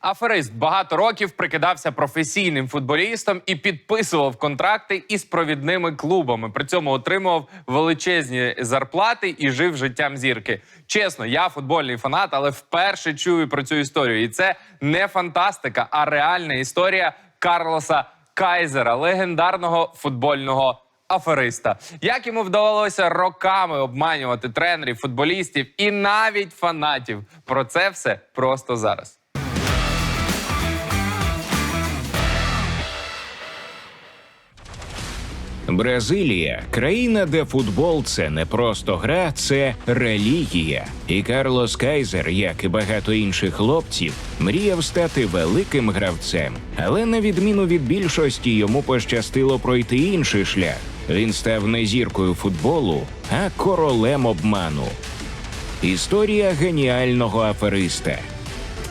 Аферист багато років прикидався професійним футболістом і підписував контракти із провідними клубами. При цьому отримував величезні зарплати і жив життям зірки. Чесно, я футбольний фанат, але вперше чую про цю історію. І це не фантастика, а реальна історія Карлоса Кайзера, легендарного футбольного афериста. Як йому вдавалося роками обманювати тренерів, футболістів і навіть фанатів. Про це все просто зараз. Бразилія країна, де футбол це не просто гра, це релігія. І Карлос Кайзер, як і багато інших хлопців, мріяв стати великим гравцем. Але на відміну від більшості, йому пощастило пройти інший шлях. Він став не зіркою футболу, а королем обману. Історія геніального афериста.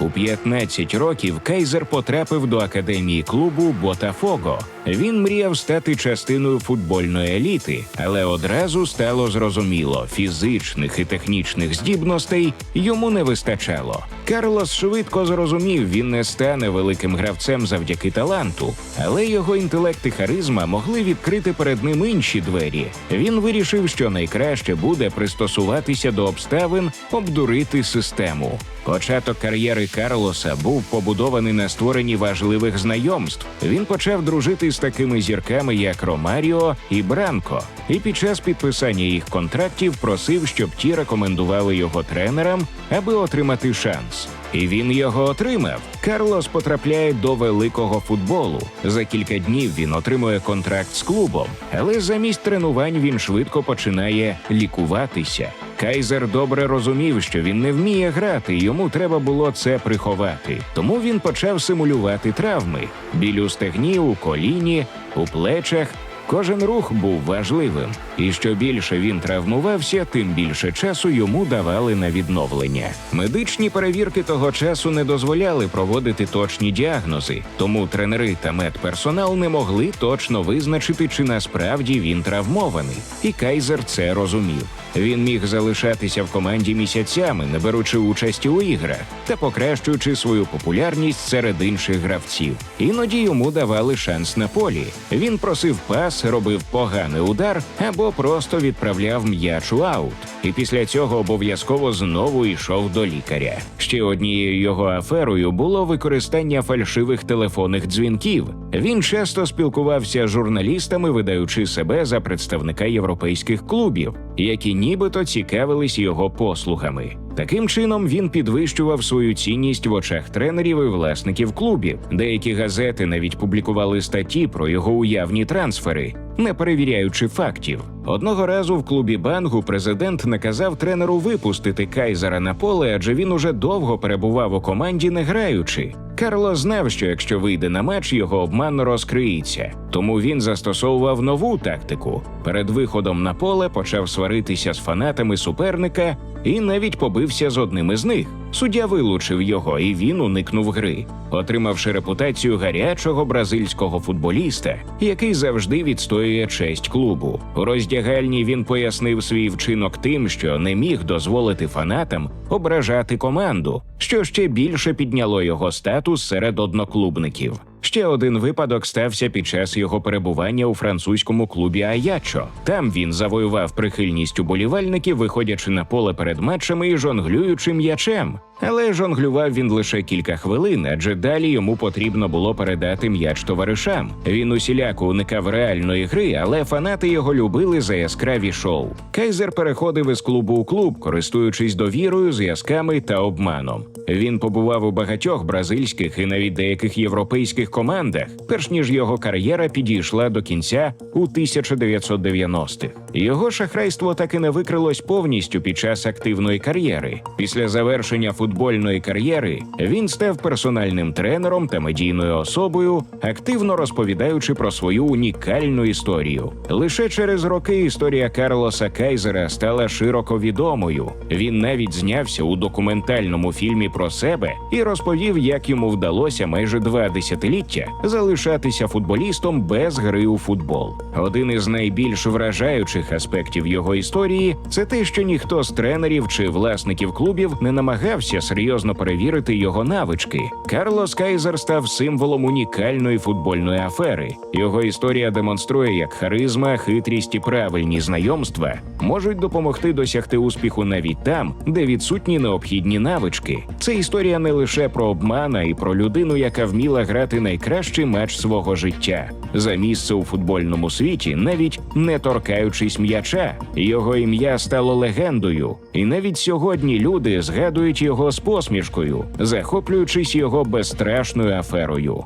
У 15 років Кайзер потрапив до академії клубу Ботафого. Він мріяв стати частиною футбольної еліти, але одразу стало зрозуміло, фізичних і технічних здібностей йому не вистачало. Карлос швидко зрозумів, він не стане великим гравцем завдяки таланту, але його інтелект і харизма могли відкрити перед ним інші двері. Він вирішив, що найкраще буде пристосуватися до обставин, обдурити систему. Початок кар'єри Карлоса був побудований на створенні важливих знайомств. Він почав дружити з такими зірками, як Ромаріо і Бранко, і під час підписання їх контрактів просив, щоб ті рекомендували його тренерам, аби отримати шанс. І він його отримав. Карлос потрапляє до великого футболу. За кілька днів він отримує контракт з клубом, але замість тренувань він швидко починає лікуватися. Кайзер добре розумів, що він не вміє грати, йому треба було це приховати. Тому він почав симулювати травми: біль у стегні, у коліні, у плечах. Кожен рух був важливим, і що більше він травмувався, тим більше часу йому давали на відновлення. Медичні перевірки того часу не дозволяли проводити точні діагнози, тому тренери та медперсонал не могли точно визначити, чи насправді він травмований. І Кайзер це розумів. Він міг залишатися в команді місяцями, не беручи участі у іграх та покращуючи свою популярність серед інших гравців. Іноді йому давали шанс на полі. Він просив пас, робив поганий удар або просто відправляв м'яч у аут. І після цього обов'язково знову йшов до лікаря. Ще однією його аферою було використання фальшивих телефонних дзвінків. Він часто спілкувався з журналістами, видаючи себе за представника європейських клубів, які нібито цікавились його послугами. Таким чином він підвищував свою цінність в очах тренерів і власників клубів. Деякі газети навіть публікували статті про його уявні трансфери, не перевіряючи фактів. Одного разу в клубі Бангу президент наказав тренеру випустити Кайзера на поле, адже він уже довго перебував у команді, не граючи. Карло знав, що якщо вийде на матч, його обман розкриється. Тому він застосовував нову тактику. Перед виходом на поле почав сваритися з фанатами суперника і навіть побився з одним із них. Суддя вилучив його, і він уникнув гри, отримавши репутацію гарячого бразильського футболіста, який завжди відстоює честь клубу. У роздягальні він пояснив свій вчинок тим, що не міг дозволити фанатам ображати команду, що ще більше підняло його статус серед одноклубників. Ще один випадок стався під час його перебування у французькому клубі Аячо. Там він завоював прихильність уболівальників, виходячи на поле перед матчами і жонглюючи м'ячем. Але жонглював він лише кілька хвилин, адже далі йому потрібно було передати м'яч товаришам. Він усіляко уникав реальної гри, але фанати його любили за яскраві шоу. Кайзер переходив із клубу у клуб, користуючись довірою, зв'язками та обманом. Він побував у багатьох бразильських і навіть деяких європейських командах, перш ніж його кар'єра підійшла до кінця у 1990-х. Його шахрайство так і не викрилось повністю під час активної кар'єри. Після завершення футбольної кар'єри він став персональним тренером та медійною особою, активно розповідаючи про свою унікальну історію. Лише через роки історія Карлоса Кайзера стала широко відомою. Він навіть знявся у документальному фільмі про себе і розповів, як йому вдалося майже два десятиліття залишатися футболістом без гри у футбол. Один із найбільш вражаючих аспектів його історії це те, що ніхто з тренерів чи власників клубів не намагався серйозно перевірити його навички. Карлос Кайзер став символом унікальної футбольної афери. Його історія демонструє, як харизма, хитрість і правильні знайомства можуть допомогти досягти успіху навіть там, де відсутні необхідні навички. Це історія не лише про обман, а й про людину, яка вміла грати найкращий матч свого життя за місце у футбольному світі, навіть не торкаючись м'яча. Його ім'я стало легендою, і навіть сьогодні люди згадують його з посмішкою, захоплюючись його безстрашною аферою.